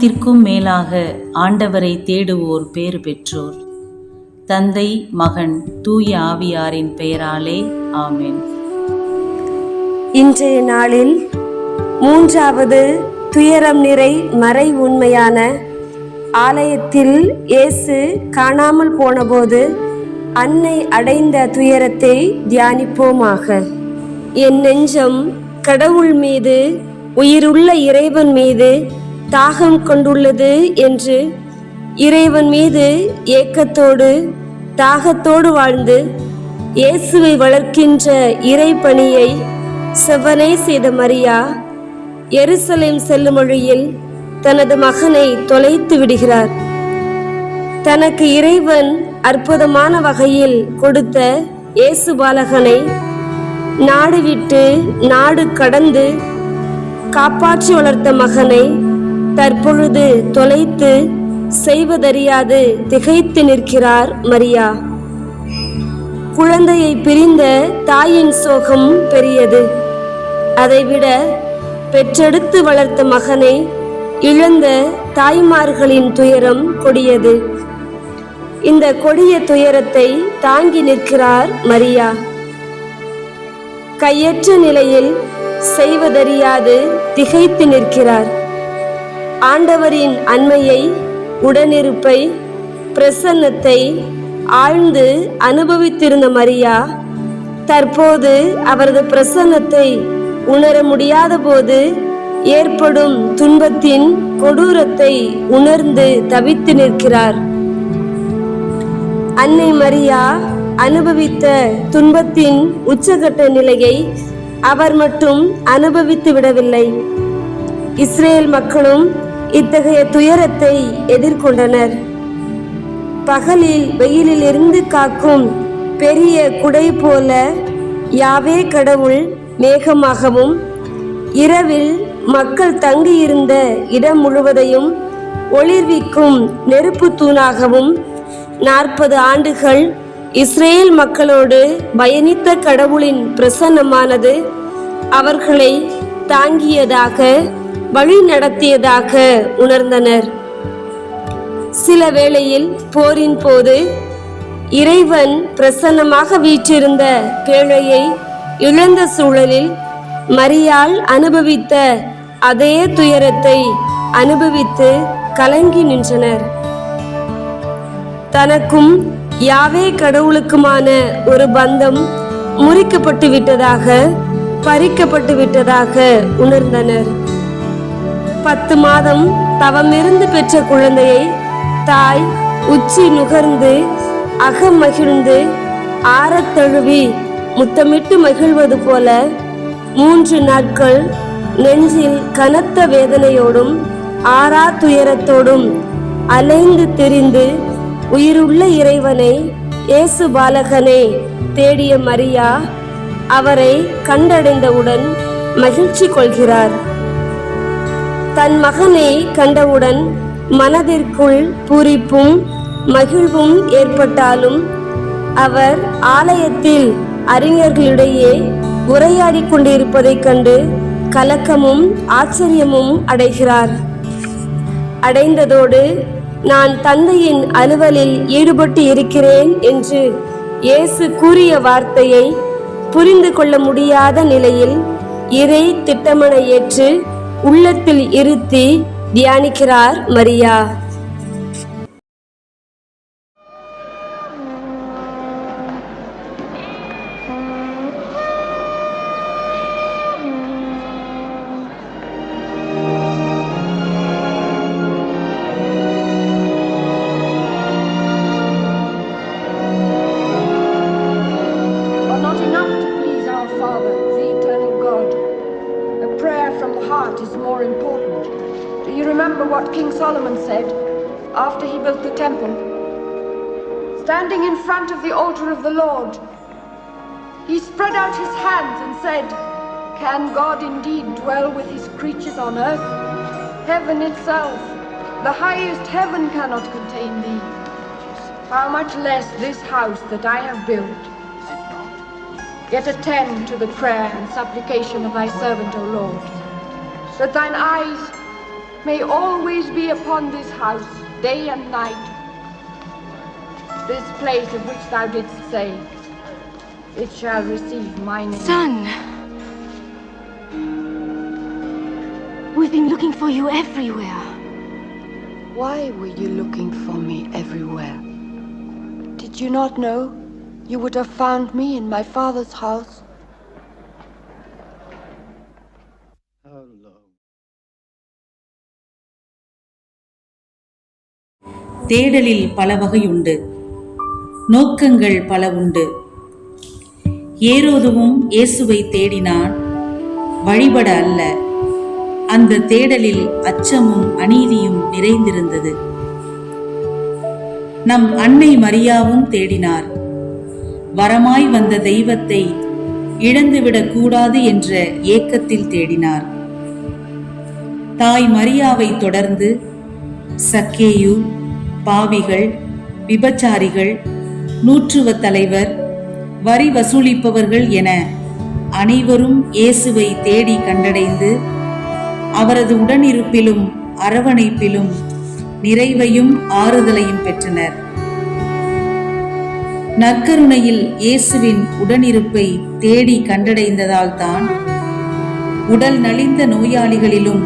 அனைத்திற்கும் மேலாக ஆண்டவரை தேடுவோர் பேறு பெற்றோர். தந்தை மகன் தூய ஆவியாரின் பெயராலே ஆமேன். இன்றைய நாளில் மூன்றாவது துயரம் நிறை மறை உண்மையான ஆலயத்தில் இயேசு காணாமல் போனபோது அன்னை அடைந்த துயரத்தை தியானிப்போமாக. என் நெஞ்சம் கடவுள் மீது உயிருள்ள இறைவன் மீது தாகம் கொண்டுள்ளது என்று இறைவன் மீது ஏக்கத்தோடு தாகத்தோடு வாழ்ந்து இயேசுவை வளர்க்கின்ற இறை பணியை செவ்வனே செய்த மரியா எருசலேம் செல்லும் வழியில் தனது மகனை தொலைத்து விடுகிறார். தனக்கு இறைவன் அற்புதமான வகையில் கொடுத்த இயேசு பாலகனை நாடு விட்டு நாடு கடந்து காப்பாற்றி வளர்த்த மகனை தற்பொழுது தொலைத்து செய்வதறியாது திகைத்து நிற்கிறார் மரியா. குழந்தையை பிரிந்த தாயின் சோகம் பெரியது. அதைவிட பெற்றெடுத்து வளர்த்த மகனை இழந்த தாய்மார்களின் துயரம் கொடியது. இந்த கொடிய துயரத்தை தாங்கி நிற்கிறார் மரியா. கையற்ற நிலையில் செய்வதறியாது திகைத்து நிற்கிறார். ஆண்டவரின் அண்மையை உடனிருப்பை பிரசன்னத்தை ஆழ்ந்து அனுபவித்திருந்த மரியா தற்போது அவரது பிரசன்னத்தை உணர முடியாத போது ஏற்படும் துன்பத்தின் கொடூரத்தை உணர்ந்து தவித்து நிற்கிறார். அன்னை மரியா அனுபவித்த துன்பத்தின் உச்சகட்ட நிலையை அவர் மட்டும் அனுபவித்து விடவில்லை. இஸ்ரேல் மக்களும் இத்தகைய துயரத்தை எதிர்கொண்டனர். பகலில் வெயிலில் இருந்து காக்கும் பெரிய குடை போல யாவே கடவுள் மேகமாகவும் இரவில் மக்கள் தங்கியிருந்த இடம் முழுவதையும் ஒளிர்விக்கும் நெருப்பு தூணாகவும் நாற்பது ஆண்டுகள் இஸ்ரேல் மக்களோடு பயணித்த கடவுளின் பிரசன்னமானது அவர்களை தாங்கியதாக வழி நடத்தியதாக உணர்ந்தனர். சில வேளையில் போரின் போது இறைவன் பிரசன்னமாக வீற்றிருந்த பேழையை இழந்த சூழலில் மரியாள் அனுபவித்த அதே துயரத்தை அனுபவித்து கலங்கி நின்றனர். தனக்கும் யாவே கடவுளுக்குமான ஒரு பந்தம் முறிக்கப்பட்டு விட்டதாக பறிக்கப்பட்டு விட்டதாக உணர்ந்தனர். பத்து மாதம் தவமிருந்து பெற்ற குழந்தையை தாய் உச்சி நுகர்ந்து அகம் மகிழ்ந்து ஆரத்தழுவி முத்தமிட்டு மகிழ்வது போல மூன்று நாட்கள் நெஞ்சில் கனத்த வேதனையோடும் ஆறா துயரத்தோடும் அலைந்து திரிந்து உயிருள்ள இறைவனை இயேசு பாலகனை தேடிய மரியா அவரை கண்டடைந்தவுடன் மகிழ்ச்சி கொள்கிறார். தன் மகனை கண்டவுடன் மனதிற்குள் பூரிப்பும் மகிழ்வும் ஏற்பட்டாலும் அவர் ஆலயத்தில் அறிஞர்களிடையே உரையாடி கொண்டிருப்பதைக் கண்டு கலக்கமும் ஆச்சரியமும் அடைகிறார். அடைந்ததோடு நான் தந்தையின் அலுவலில் ஈடுபட்டு இருக்கிறேன் என்று இயேசு கூறிய வார்த்தையை புரிந்து கொள்ள முடியாத நிலையில் இறை திட்டமனை ஏற்று உள்ளத்தில் இருத்தி தியானிக்கிறார் Maria. More important. Do you remember what King Solomon said after he built the temple? Standing in front of the altar of the Lord, he spread out his hands and said, Can God indeed dwell with his creatures on earth? Heaven itself, the highest heaven cannot contain thee. How much less this house that I have built? Yet attend to the prayer and supplication of thy servant, O Lord, that thine eyes may always be upon this house, day and night. This place of which thou didst say, It shall receive my name. Son! We've been looking for you everywhere. Why were you looking for me everywhere? Did you not know you would have found me in my father's house? தேடலில் பல வகையுண்டு. நோக்கங்கள் பல உண்டு. ஏரோதுவும் இயேசுவை தேடினான். வழிபட அல்ல. அந்த தேடலில் அச்சமும் அநீதியும் நிறைந்திருந்தது. நம் அன்னை மரியாவும் தேடினார். வரமாய் வந்த தெய்வத்தை இழந்துவிடக் கூடாது என்ற ஏக்கத்தில் தேடினார். தாய் மரியாவை தொடர்ந்து சக்கேயு பாவிகள் விபச்சாரிகள் நூற்றுவ தலைவர் வரி வசூலிப்பவர்கள் என அனைவரும் இயேசுவை தேடி கண்டடைந்து அவரது உடனிருப்பிலும் அரவணைப்பிலும் நிறைவையும் ஆறுதலையும் பெற்றனர். நற்கருணையில் இயேசுவின் உடனிருப்பை தேடி கண்டடைந்ததால்தான் உடல் நலிந்த நோயாளிகளிலும்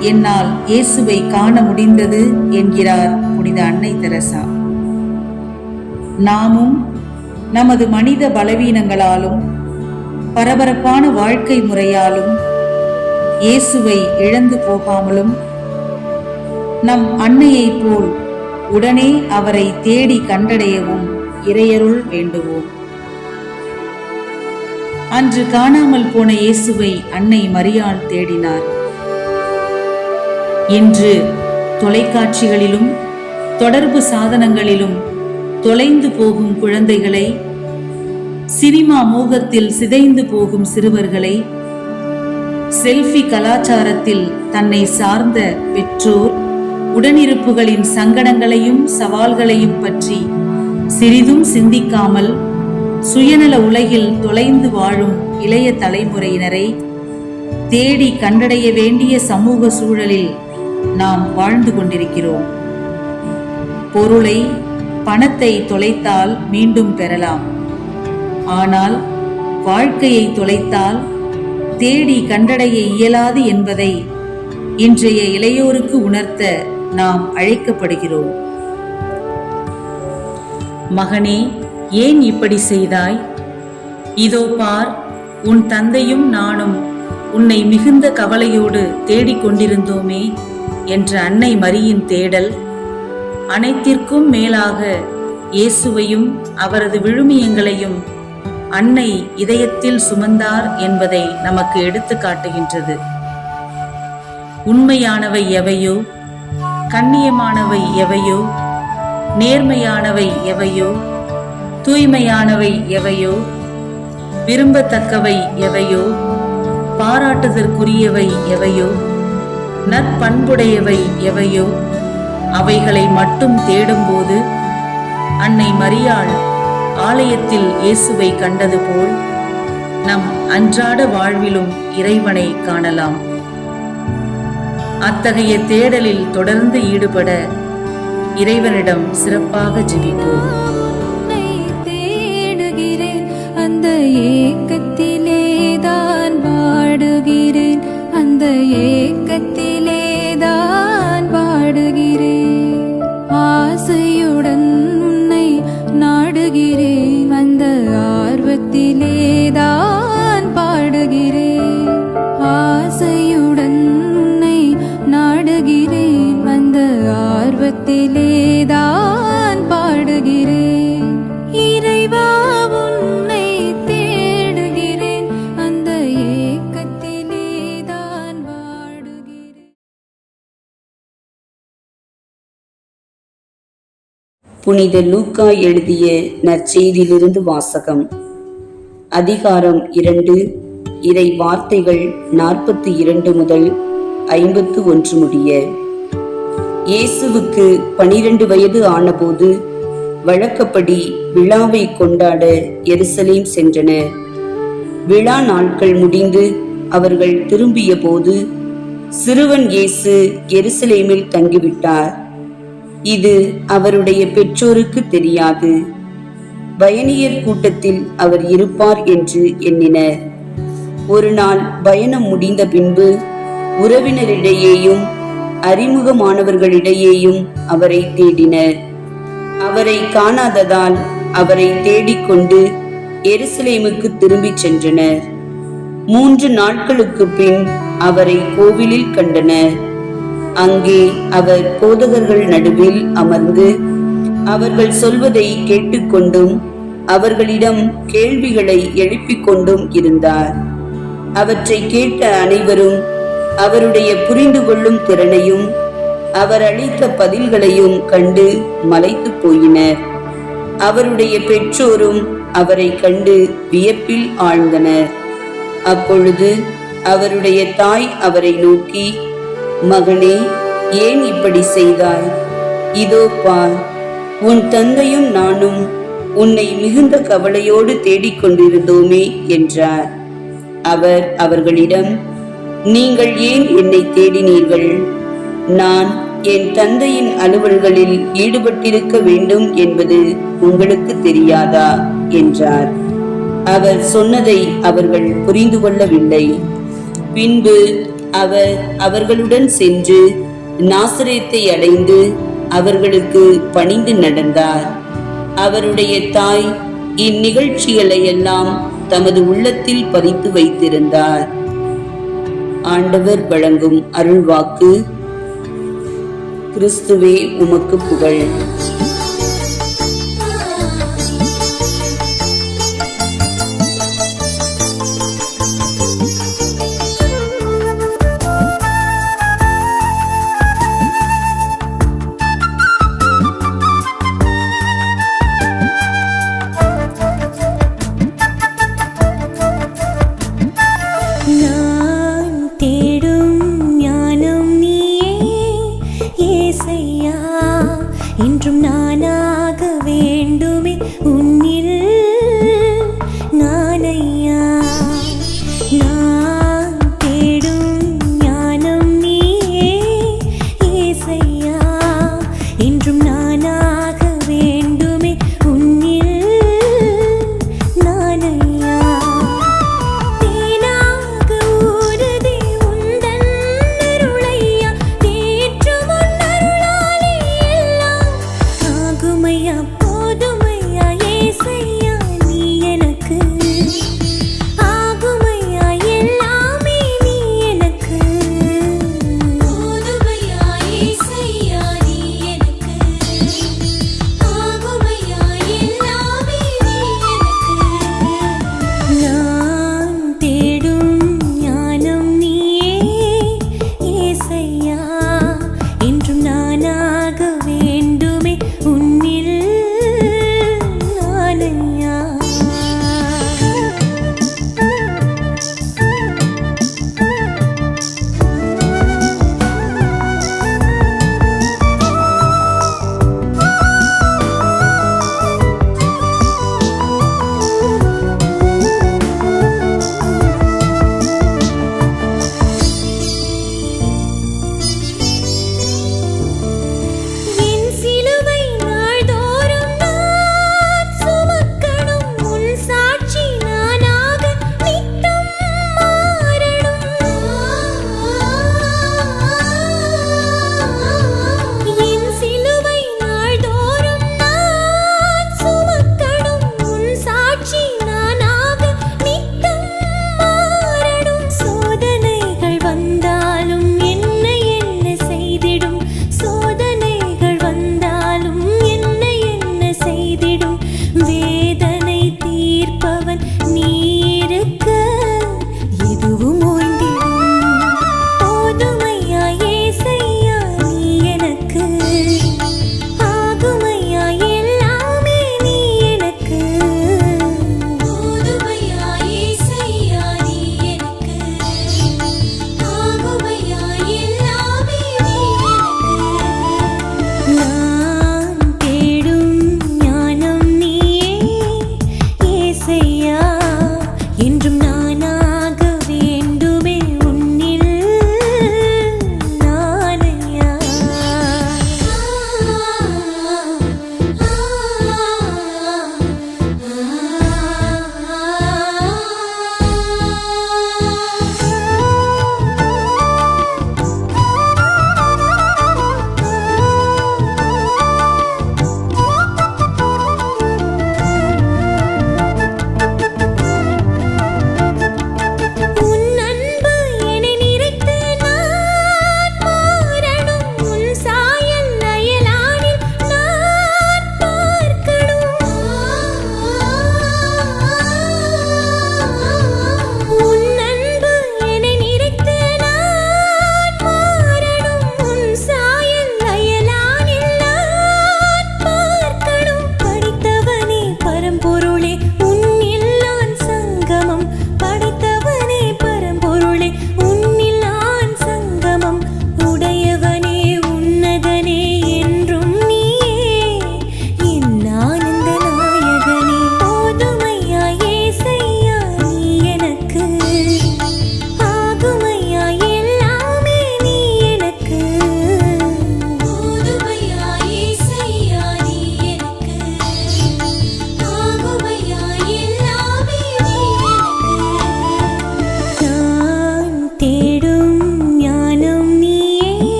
என்னால் இயேசுவை காண முடிந்தது என்கிறார். புனித அன்னை தெரசா. நாமும் நமது மனித பலவீனங்களாலும் பரபரப்பான வாழ்க்கை முறையாலும் இயேசுவை இழந்து போகாமலும் நம் அன்னையைப் போல் உடனே அவரை தேடி கண்டடையவும் இறையருள் வேண்டுவோம். அன்று காணாமல் போன இயேசுவை அன்னை மரியாள் தேடினார். இன்று தொலைக்காட்சிகளிலும் தொடர்பு சாதனங்களிலும் தொலைந்து போகும் குழந்தைகளை சினிமா மோகத்தில் சிதைந்து போகும் சிறுவர்களை செல்ஃபி கலாச்சாரத்தில் தன்னை சார்ந்த பெற்றோர் உடனிருப்புகளின் சங்கடங்களையும் சவால்களையும் பற்றி சிறிதும் சிந்திக்காமல் சுயநல உலகில் தொலைந்து வாழும் இளைய தலைமுறையினரை தேடி கண்டடைய வேண்டிய சமூக சூழலில் நாம் வாழ்ந்து கொண்டிருக்கிறோம். பொருளை பணத்தை தொலைத்தால் மீண்டும் பெறலாம். ஆனால் வாழ்க்கையை தொலைத்தால் தேடி கண்டடைய இயலாது என்பதை இன்றைய இளையோருக்கு உணர்த்த நாம் அழைக்கப்படுகிறோம். மகனே ஏன் இப்படி செய்தாய்? இதோ பார் உன் தந்தையும் நானும் உன்னை மிகுந்த கவலையோடு தேடிக் கொண்டிருந்தோமே என்ற அன்னை மரியின் தேடல் அனைத்திற்கும் மேலாக இயேசுவையும் அவரது விழுமியங்களையும் அன்னை இதயத்தில் சுமந்தார் என்பதை நமக்கு எடுத்து காட்டுகின்றது. உண்மையானவை எவையோ? கண்ணியமானவை எவையோ? நேர்மையானவை எவையோ? தூய்மையானவை எவையோ? விரும்பத்தக்கவை எவையோ? பாராட்டுதற்குரியவை எவையோ? நற்பண்புடையவை எவையோ? அவைகளை மட்டும் தேடும்போது அன்னை மரியாள் ஆலயத்தில் இயேசுவை கண்டது போல் நம் அன்றாட வாழ்விலும் இறைவனை காணலாம். அத்தகைய தேடலில் தொடர்ந்து ஈடுபட இறைவனிடம் சிறப்பாக ஜெபிப்போம். தேடுகிறேன் அந்த ஏக்கத்திலே தான் பாடுகிறேன் அந்த ஏக்கத்தில் புனித லூக்கா எழுதிய நற்செய்தியிலிருந்து வாசகம். அதிகாரம் இரண்டு இறை வார்த்தைகள் நாற்பத்தி இரண்டு முதல் ஐம்பத்து ஒன்று முடிய. இயேசுவுக்கு பனிரெண்டு வயது ஆனபோது வழக்கப்படி விழாவை கொண்டாட எருசலேம் சென்றனர் விழா நாட்கள் முடிந்து அவர்கள் திரும்பிய போது சிறுவன் இயேசு எருசலேமில் தங்கிவிட்டார். இது அவருடைய பெற்றோருக்கு தெரியாது. பயணியர் கூட்டத்தில் அவர் இருப்பார் என்று எண்ணினர். ஒரு நாள் பயணம் முடிந்த பின்பு உறவினரிடையேயும் அறிமுகமானவர்களிடையேயும் அவரை தேடினர். அவரை காணாததால் அவரை தேடிக்கொண்டு எருசலேமுக்கு திரும்பிச் சென்றனர். மூன்று நாட்களுக்கு பின் அவரை கோவிலில் கண்டனர். அங்கே அவர் போதகர்கள் நடுவில் அமர்ந்து அவர்கள் சொல்வதை கேட்டுக்கொண்டும் அவர்களிடம் கேள்விகளை எழுப்பிக் கொண்டும் இருந்தார். அவற்றை கேட்ட அனைவரும் அவருடைய புரிந்து கொள்ளும் திறனையும் அவர் அளித்த பதில்களையும் கண்டு மலைத்து போயினர். அவருடைய பெற்றோரும் அவரை கண்டு வியப்பில் ஆழ்ந்தனர். அப்பொழுது அவருடைய தாய் அவரை நோக்கி மகனே ஏன் இப்படி செய்தாய்? இதோ பார் உன் தந்தையும் நானும் உன்னை மிகுந்த கவலையோடு தேடிக்கொண்டிருந்தோமே என்றார். அவர் அவர்களிடம் நீங்கள் ஏன் என்னை தேடினீர்கள்? நான் என் தந்தையின் அலுவல்களில் ஈடுபட்டிருக்க வேண்டும் என்பது உங்களுக்கு தெரியாதா? என்றார். அவர் சொன்னதை அவர்கள் புரிந்து கொள்ளவில்லை. பின்பு அவர் அவர்களுடன் சென்று நாசரேத்தை அடைந்து அவர்களுக்கு பணிந்து நடந்தார். அவருடைய தாய் இந்நிகழ்ச்சிகளை எல்லாம் தமது உள்ளத்தில் பதித்து வைத்திருந்தார். ஆண்டவர் வழங்கும் அருள்வாக்கு கிறிஸ்துவே உமக்கு புகழ்.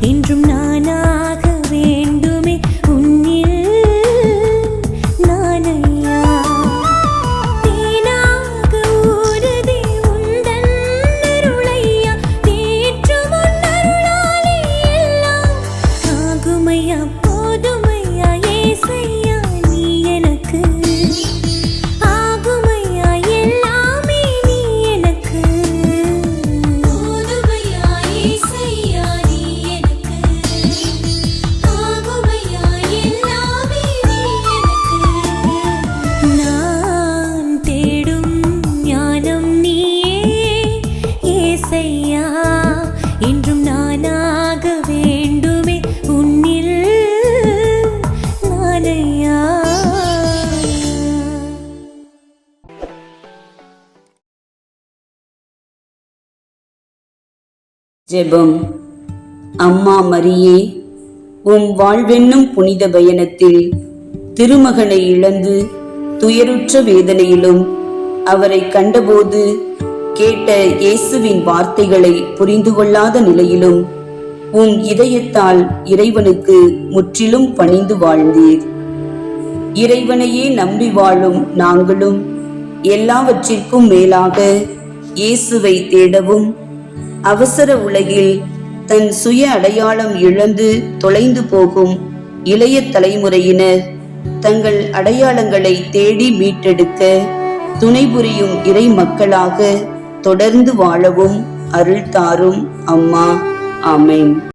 என்றும் ஜெபம். அம்மா மரியே உம் வாழ்வென்னும் புனித பயணத்தில் திருமகனை இழந்து துயருற்ற வேதனையிலும் அவரை கண்டபோது கேட்ட இயேசுவின் வார்த்தைகளை புரிந்து கொள்ளாத நிலையிலும் உம் இதயத்தால் இறைவனுக்கு முற்றிலும் பணிந்து வாழ்ந்தீர். இறைவனையே நம்பி வாழும் நாங்களும் எல்லாவற்றிற்கும் மேலாக இயேசுவை தேடவும் அவசர உலகில் தன் சுய அடையாளம் இழந்து தொலைந்து போகும் இளைய தலைமுறையினர் தங்கள் அடையாளங்களை தேடி மீட்டெடுக்க துணை புரியும் இறை மக்களாக தொடர்ந்து வாழவும் அருள் தாரும் அம்மா. ஆமேன்.